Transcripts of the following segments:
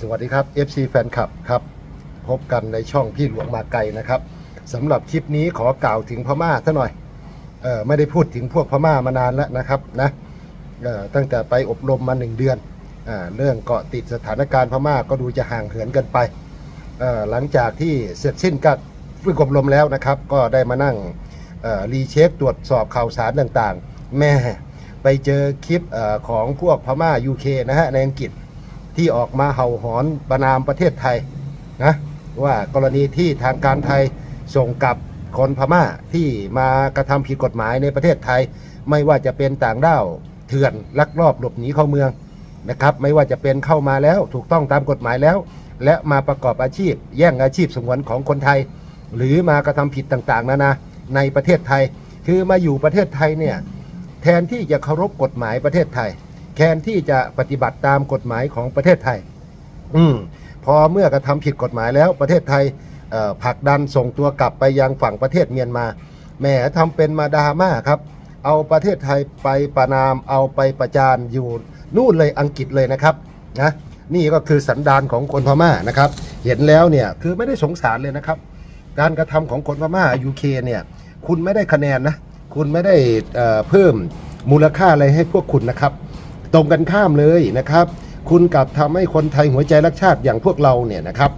สวัสดีครับ FC แฟนคลับครับ พบกันในช่องพี่หลวงมาไกลนะครับสำหรับคลิปนี้ขอกล่าวถึงพม่าซะหน่อยเออไม่ได้พูดถึงพวกพม่ามานานแล้วนะครับนะเออตั้งแต่ไปอบรมมาหนึ่งเดือนอ่าเรื่องเกาะติดสถานการณ์พม่าก็ดูจะห่างเหินกันไปเออหลังจากที่เสร็จสิ้นการฝึกอบรมแล้วนะครับ ก็ได้มานั่งเออรีเช็คตรวจสอบข่าวสารต่างๆ แม่ไปเจอคลิปอของพวกพม่า UK นะฮะในอังกฤษ ที่ออกมาเห่าหอนประนามประเทศไทยนะว่ากรณีที่ทางการไทยส่งกลับคนพม่าที่มากระทำผิดกฎหมายในประเทศไทย ไม่ว่าจะเป็นต่างด้าวเถื่อนลักลอบหลบหนีเข้าเมืองนะครับไม่ว่าจะเป็นเข้ามาแล้วถูกต้องตามกฎหมายแล้ว และมาประกอบอาชีพ แย่งอาชีพสงวนของคนไทย หรือมากระทำผิดต่างๆนานาในประเทศไทย คือมาอยู่ประเทศไทยเนี่ยแทนที่จะเคารพกฎหมายประเทศไทย แทนที่จะปฏิบัติตามกฎหมายของประเทศไทย อืมพอเมื่อกระทำผิดกฎหมายแล้วประเทศไทยเอ่อผลักดันส่งตัวกลับไปยังฝั่งประเทศเมียนมาแหมทำเป็นมาดราม่าครับ เอาประเทศไทยไปประนามเอาไปประจานอยู่นู่นเลยอังกฤษเลยนะครับนะนี่ก็คือสันดานของคนพม่านะครับ เห็นแล้วเนี่ยคือไม่ได้สงสารเลยนะครับ การกระทำของคนพม่ายูเคเนี่ย คุณไม่ได้คะแนนนะ คุณไม่ได้เอ่อเพิ่มมูลค่าอะไรให้พวกคุณนะครับ ตรงกันข้ามเลยนะครับ คุณกลับทำให้คนไทยหัวใจรักชาติอย่างพวกเราเนี่ยนะครับ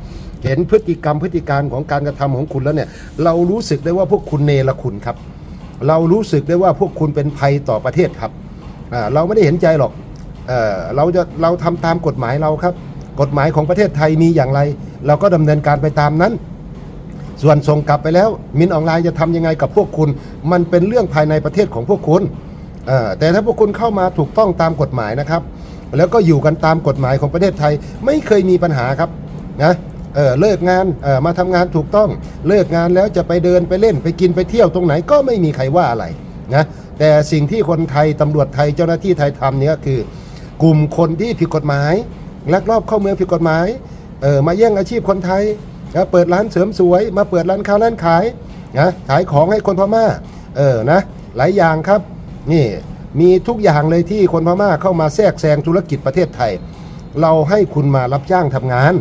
เห็นพฤติกรรมพฤติการของการกระทำของคุณแล้วเนี่ย เรารู้สึกได้ว่าพวกคุณเนรคุณครับ เรารู้สึกได้ว่าพวกคุณเป็นภัยต่อประเทศครับเราไม่ได้เห็นใจหรอกเอเราจะเราทำตามกฎหมายเราครับ กฎหมายของประเทศไทยมีอย่างไร เราก็ดำเนินการไปตามนั้น ส่วนส่งกลับไปแล้ว มินออนไลน์จะทำยังไงกับพวกคุณ มันเป็นเรื่องภายในประเทศของพวกคุณ แต่ถ้าพวกคุณเข้ามาถูกต้องตามกฎหมายนะครับ แล้วก็อยู่กันตามกฎหมายของประเทศไทยไม่เคยมีปัญหาครับนะเออเลิกงานเออมาทำงานถูกต้องเลิกงานแล้วจะไปเดินไปเล่นไปกินไปเที่ยวตรงไหนก็ไม่มีใครว่าอะไรนะแต่สิ่งที่คนไทยตำรวจไทยเจ้าหน้าที่ไทยทำเนี่ยคือกลุ่มคนที่ผิดกฎหมายลักลอบเข้าเมืองผิดกฎหมายเออมาแย่งอาชีพคนไทยนะเปิดร้านเสริมสวย มาเปิดร้านค้าร้านขายนะขายของให้คนพม่าเออนะหลายอย่างครับ นี่มีทุกอย่างเลยที่คนพม่าเข้ามาแทรกแซงธุรกิจประเทศไทย เราให้คุณมารับจ้างทำงาน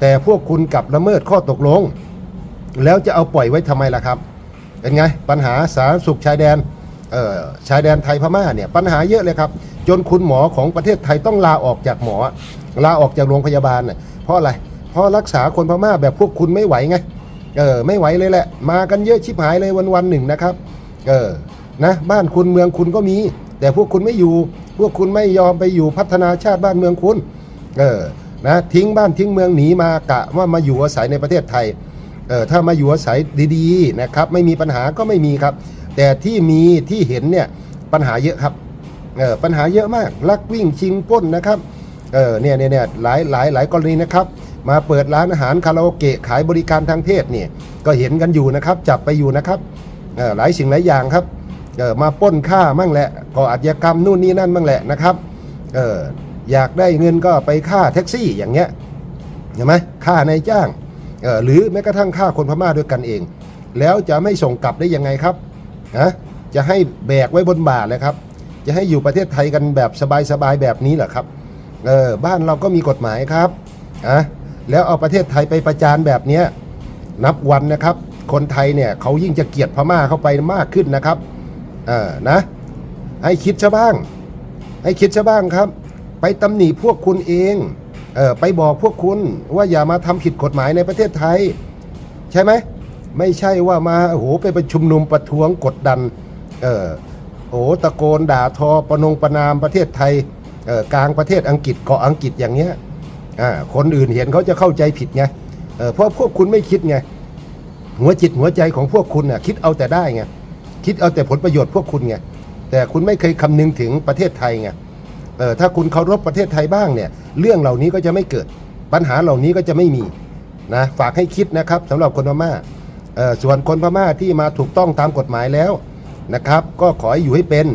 แต่พวกคุณกลับละเมิดข้อตกลง แล้วจะเอาปล่อยไว้ทำไมล่ะครับ เป็นไงปัญหาสาธารณสุขชายแดนเอ่อชายแดนไทยพม่าเนี่ยปัญหาเยอะเลยครับ จนคุณหมอของประเทศไทยต้องลาออกจากหมอ ลาออกจากโรงพยาบาลเนี่ยเพราะอะไรเพราะรักษาคนพม่าแบบพวกคุณไม่ไหวไงเออไม่ไหวเลยแหละ มากันเยอะชิบหายเลยวันวันหนึ่งนะครับ เออ นะบ้านคุณเมืองคุณก็มี แต่พวกคุณไม่อยู่ พวกคุณไม่ยอมไปอยู่พัฒนาชาติบ้านเมืองคุณเออนะทิ้งบ้านทิ้งเมืองหนีมากะว่ามาอยู่อาศัยในประเทศไทยเออถ้ามาอยู่อาศัยดีๆนะครับ ไม่มีปัญหาก็ไม่มีครับ แต่ที่มีที่เห็นเนี่ยปัญหาเยอะครับเออปัญหาเยอะมากลักวิ่งชิงป้นนะครับเออเนี่ยเนี่ยเนี่ยหลายหลายหลายกรณีนะครับ มาเปิดร้านอาหารคาราโอเกะขายบริการทางเพศเนี่ยก็เห็นกันอยู่นะครับ จับไปอยู่นะครับเออหลายสิ่งหลายอย่างครับ มาป้นค่ามั่งแหละก่ออาชญากรรมนู่นนี่นั่นมั่งแหละนะครับเอออยากได้เงินก็ไปค่าแท็กซี่อย่างเงี้ยเห็นไหมค่านายจ้างเออหรือแม้กระทั่งค่าคนพม่าด้วยกันเอง แล้วจะไม่ส่งกลับได้ยังไงครับนะจะให้แบกไว้บนบ่าเลยครับ จะให้อยู่ประเทศไทยกันแบบสบายๆแบบนี้เหรอครับเออบ้านเราก็มีกฎหมายครับอะแล้วเอาประเทศไทยไปประจานแบบนี้นับวันนะครับ คนไทยเนี่ยเขายิ่งจะเกลียดพม่าเข้าไปมากขึ้นนะครับ ออนะ ให้คิดซะบ้าง ให้คิดซะบ้างครับ ไปตำหนิพวกคุณเองเออไปบอกพวกคุณว่าอย่ามาทำผิดกฎหมายในประเทศไทย ใช่ไหมไม่ใช่ว่ามาโอ้โหไปประชุมนุมประท้วงกดดันเออโอ้ตะโกนด่าทอประนงประนามประเทศไทยเออกลางประเทศอังกฤษเกาะอังกฤษอย่างเงี้ยอ่าคนอื่นเห็นเขาจะเข้าใจผิดไงเออเพราะพวกคุณไม่คิดไงหัวจิตหัวใจของพวกคุณน่ะคิดเอาแต่ได้ไง คิดเอาแต่ผลประโยชน์พวกคุณไงแต่คุณไม่เคยคำนึงถึงประเทศไทยไงเออถ้าคุณเคารพประเทศไทยบ้างเนี่ยเรื่องเหล่านี้ก็จะไม่เกิด ปัญหาเหล่านี้ก็จะไม่มีนะฝากให้คิดนะครับสำหรับคนพม่าเออส่วนคนพม่าที่มาถูกต้องตามกฎหมายแล้วนะครับก็ขอให้อยู่ให้เป็น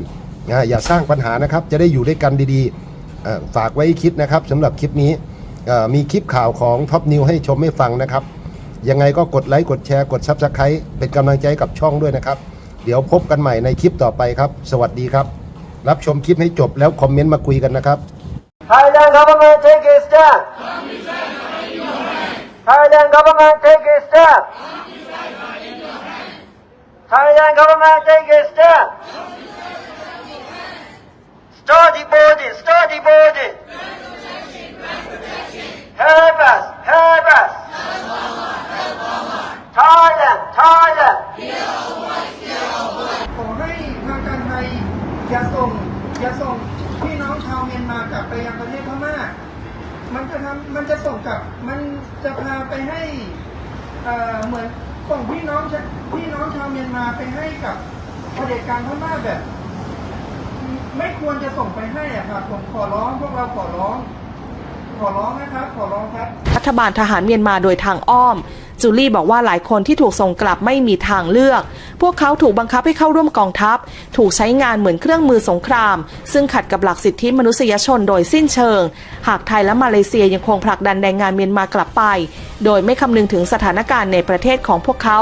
นะอย่าสร้างปัญหานะครับจะได้อยู่ด้วยกันดีๆเออฝากไว้คิดนะครับสำหรับคลิปนี้เออมีคลิปข่าวของท็อปนิวให้ชมให้ฟังนะครับ ยังไงก็กดไลค์กดแชร์กดซับสไครต์เป็นกำลังใจกับช่องด้วยนะครับ เดี๋ยวพบกันใหม่ในคลิปต่อไปครับ สวัสดีครับ รับชมคลิปให้จบแล้วคอมเมนต์มาคุยกันนะครับ Thailand government take a step. Thailand government take a step. Thailand government take a step. Study body, study body. Help us, help us. Thailand, Thailand. ขอให้ทางการไทยอย่าส่งอย่าส่งพี่น้องชาวเมียนมากลับไปยังประเทศพม่า มันจะทำมันจะส่งกลับ มันจะพาไปให้เอ่อเหมือนส่งพี่น้องชาพี่น้องชาวเมียนมาไปให้กับเผด็จการพม่าแบบ ไม่ควรจะส่งไปให้อะครับผมขอร้องพวกเราขอร้อง ขอร้องนะครับ ขอร้องครับ รัฐบาลทหารเมียนมาโดยทางอ้อม จูลี่บอกว่าหลายคนที่ถูกส่งกลับไม่มีทางเลือก พวกเขาถูกบังคับให้เข้าร่วมกองทัพ ถูกใช้งานเหมือนเครื่องมือสงคราม ซึ่งขัดกับหลักสิทธิมนุษยชนโดยสิ้นเชิง หากไทยและมาเลเซียยังคงผลักดันแรงงานเมียนมากลับไป โดยไม่คำนึงถึงสถานการณ์ในประเทศของพวกเขา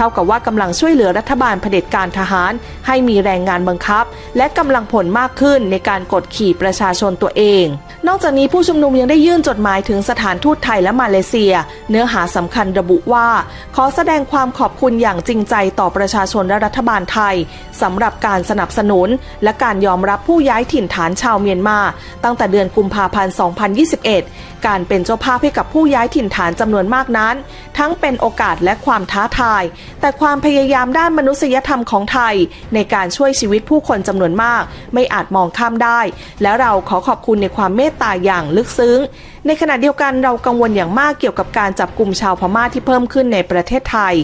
ท่ากับว่ากำลังช่วยเหลือรัฐบาลเผด็จการทหาร ให้มีแรงงานบังคับ และกำลังผลมากขึ้นในการกดขี่ประชาชนตัวเอง นอกจากนี้ผู้ชุมนุมยังได้ยื่นจดหมายถึงสถานทูตไทยและมาเลเซีย เนื้อหาสำคัญระบุว่า ขอแสดงความขอบคุณอย่างจริงใจต่อประชาชนและรัฐบาลไทยสำหรับการสนับสนุน และการยอมรับผู้ย้ายถิ่นฐานชาวเมียนมา ตั้งแต่เดือนกุมภาพันธ์ 2021 การเป็นเจ้าภาพให้กับผู้ย้ายถิ่นฐานจำนวนมากนั้น ทั้งเป็นโอกาสและความท้าทายแต่ความพยายามด้านมนุษยธรรมของไทย ในการช่วยชีวิตผู้คนจำนวนมาก ไม่อาจมองข้ามได้ และเราขอขอบคุณในความเมตตาอย่างลึกซึ้ง ในขณะเดียวกันเรากังวลอย่างมากเกี่ยวกับการจับกลุ่มชาวพม่าที่เพิ่มขึ้นในประเทศไทย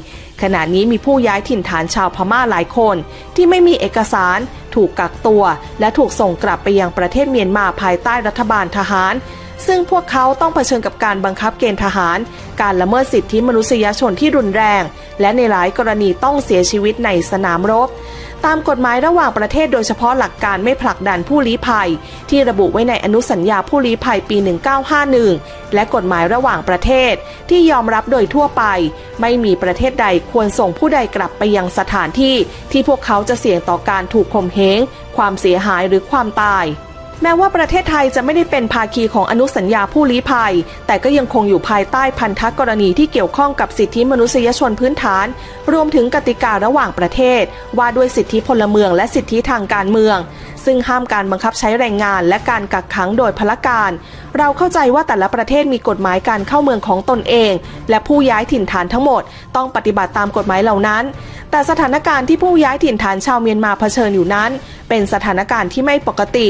ขณะนี้มีผู้ย้ายถิ่นฐานชาวพม่าหลายคน ที่ไม่มีเอกสาร ถูกกักตัว และถูกส่งกลับไปยังประเทศเมียนมาภายใต้รัฐบาลทหาร ซึ่งพวกเขาต้องเผชิญกับการบังคับเกณฑ์ทหาร การละเมิดสิทธิมนุษยชนที่รุนแรง และในหลายกรณีต้องเสียชีวิตในสนามรบ ตามกฎหมายระหว่างประเทศโดยเฉพาะหลักการไม่ผลักดันผู้ลี้ภัย ที่ระบุไว้ในอนุสัญญาผู้ลี้ภัยปี 1951 และกฎหมายระหว่างประเทศที่ยอมรับโดยทั่วไป ไม่มีประเทศใดควรส่งผู้ใดกลับไปยังสถานที่ ที่พวกเขาจะเสี่ยงต่อการถูกข่มเหงความเสียหายหรือความตาย แม้ว่าประเทศไทยจะไม่ได้เป็นภาคีของอนุสัญญาผู้ลี้ภัย แต่ก็ยังคงอยู่ภายใต้พันธกรณีที่เกี่ยวข้องกับสิทธิมนุษยชนพื้นฐาน รวมถึงกติการะหว่างประเทศ ว่าด้วยสิทธิพลเมืองและสิทธิทางการเมือง ซึ่งห้ามการบังคับใช้แรงงานและการกักขังโดยพละการ เราเข้าใจว่าแต่ละประเทศมีกฎหมายการเข้าเมืองของตนเอง และผู้ย้ายถิ่นฐานทั้งหมด ต้องปฏิบัติตามกฎหมายเหล่านั้น แต่สถานการณ์ที่ผู้ย้ายถิ่นฐานชาวเมียนมาเผชิญอยู่นั้น เป็นสถานการณ์ที่ไม่ปกติ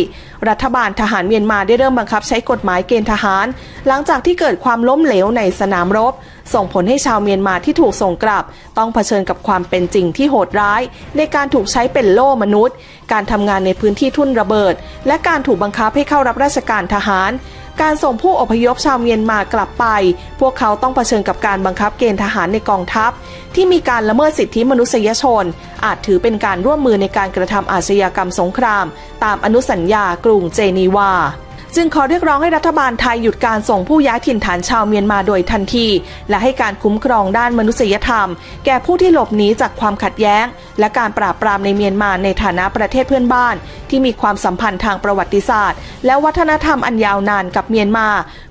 รัฐบาลทหารเมียนมาได้เริ่มบังคับใช้กฎหมายเกณฑ์ทหาร หลังจากที่เกิดความล้มเหลวในสนามรบ ส่งผลให้ชาวเมียนมาที่ถูกส่งกลับ ต้องเผชิญกับความเป็นจริงที่โหดร้าย ในการถูกใช้เป็นโล่มนุษย์ การทำงานในพื้นที่ทุ่นระเบิด และการถูกบังคับให้เข้ารับราชการทหารการส่งผู้อพยพชาวเมียนมากลับไป พวกเขาต้องเผชิญกับการบังคับเกณฑ์ทหารในกองทัพ ที่มีการละเมิดสิทธิมนุษยชน อาจถือเป็นการร่วมมือในการกระทำอาชญากรรมสงคราม ตามอนุสัญญากรุงเจนีวา จึงขอเรียกร้องให้รัฐบาลไทยหยุดการส่งผู้ย้ายถิ่นฐานชาวเมียนมาโดยทันที และให้การคุ้มครองด้านมนุษยธรรม แก่ผู้ที่หลบหนีจากความขัดแย้ง และการปราบปรามในเมียนมาในฐานะประเทศเพื่อนบ้าน ที่มีความสัมพันธ์ทางประวัติศาสตร์ และวัฒนธรรมอันยาวนานกับเมียนมา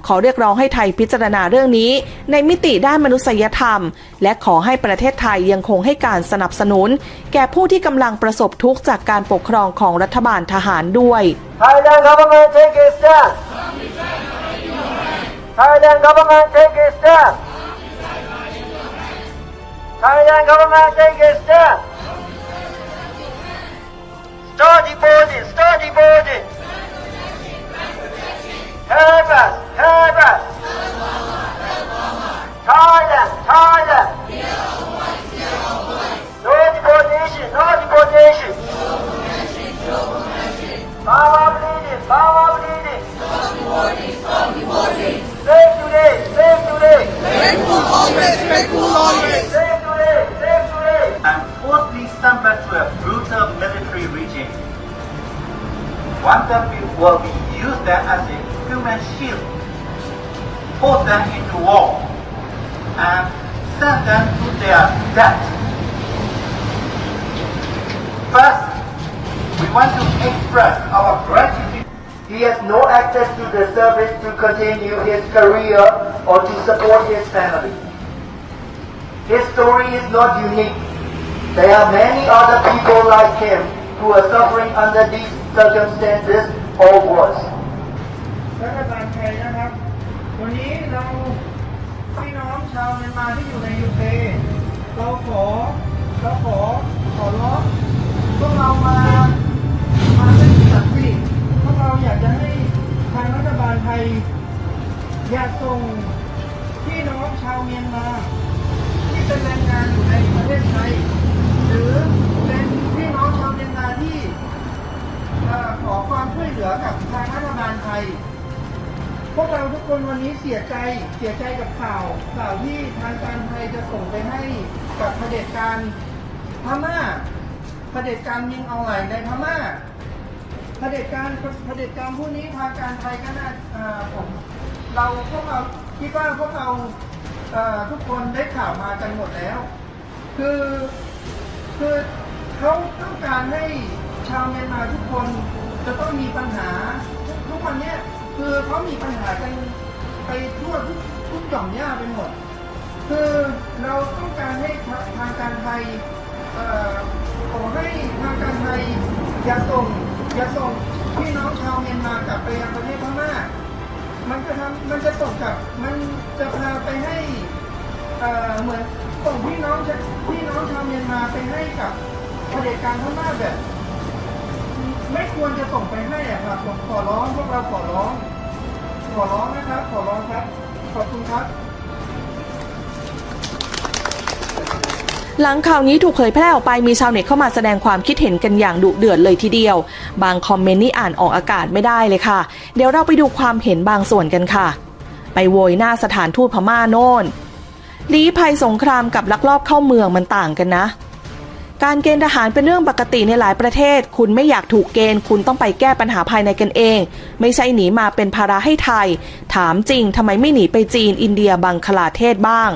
ขอเรียกร้องให้ไทยพิจารณาเรื่องนี้ ในมิติด้านมนุษยธรรม และขอให้ประเทศไทยยังคงให้การสนับสนุน แก่ผู้ที่กำลังประสบทุกข์จากการปกครองของรัฐบาลทหารด้วย Thailand government take a stand. Thailand government take a stand. Thailand government take a stand. And forcibly sent back to a brutal military regime. One that will be used them as a human shield, force them into war, and send them to their death. First, we want to express our gratitude He has no access to the service to continue his career or to support his family. His story is not unique. There are many other people like him who are suffering under these circumstances or worse. รัฐบาลไทยนะครับ วันนี้เราพี่น้องชาวเมียนมาที่อยู่ในยูเคเรา พวกเราทุกคนวันนี้เสียใจเสียใจกับข่าวข่าวที่ทางการไทยจะส่งไปให้กับเผด็จการพม่าเผด็จการมินเอาไหลในพม่าเผด็จการเผด็จการผู้นี้ทางการไทยก็น่าเอ่อผมเราพวกเราคิดว่าพวกเราทุกคนได้ข่าวมากันหมดแล้ว คือคือเขาต้องการให้ชาวเมียนมาทุกคนจะต้องมีปัญหาทุกทุกวันเนี้ย คือเขามีปัญหากันไปทั่วทุกทุกหย่อมย่าไปหมด คือเราต้องการให้ทางการไทยเอ่อขอให้ทางการไทยอย่าส่งอย่าส่งพี่น้องชาวเมียนมากลับไปยังประเทศพม่า มันจะทำมันจะส่งกลับ มันจะพาไปให้เอ่อเหมือนส่งพี่น้องพี่น้องชาวเมียนมาไปให้กับเผด็จการพม่าแบบ ไม่ควรจะส่งไปให้อะครับผมขอร้องพวกเราขอร้อง ขอร้องนะครับ ขอร้องครับ ขอบคุณครับหลังข่าวนี้ถูกเผยแพร่ออกไปมีชาวเน็ตเข้ามาแสดงความคิดเห็นกันอย่างดุเดือดเลยทีเดียว บางคอมเมนต์นี่อ่านออกอากาศไม่ได้เลยค่ะ เดี๋ยวเราไปดูความเห็นบางส่วนกันค่ะ ไปโวยหน้าสถานทูตพม่าโน่นลี้ภัยสงครามกับลักลอบเข้าเมืองมันต่างกันนะ การเกณฑ์ทหารเป็นเรื่องปกติในหลายประเทศ คุณไม่อยากถูกเกณฑ์ คุณต้องไปแก้ปัญหาภายในกันเอง ไม่ใช่หนีมาเป็นภาระให้ไทย ถามจริงทำไมไม่หนีไปจีน อินเดีย บังคลาเทศบ้าง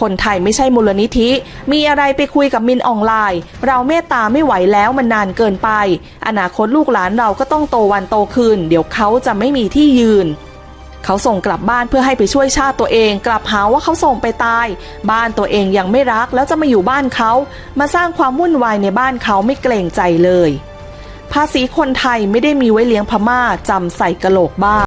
คนไทยไม่ใช่มูลนิธิ มีอะไรไปคุยกับมินออนไลน์ เราเมตตาไม่ไหวแล้วมันนานเกินไป อนาคตลูกหลานเราก็ต้องโตวันโตคืน เดี๋ยวเขาจะไม่มีที่ยืน เขาส่งกลับบ้านเพื่อให้ไปช่วยชาติตัวเอง กลับหาว่าเขาส่งไปตาย บ้านตัวเองยังไม่รักแล้วจะมาอยู่บ้านเขา มาสร้างความวุ่นวายในบ้านเขาไม่เกรงใจเลย ภาษีคนไทยไม่ได้มีไว้เลี้ยงพม่าจำใส่กะโหลกบ้า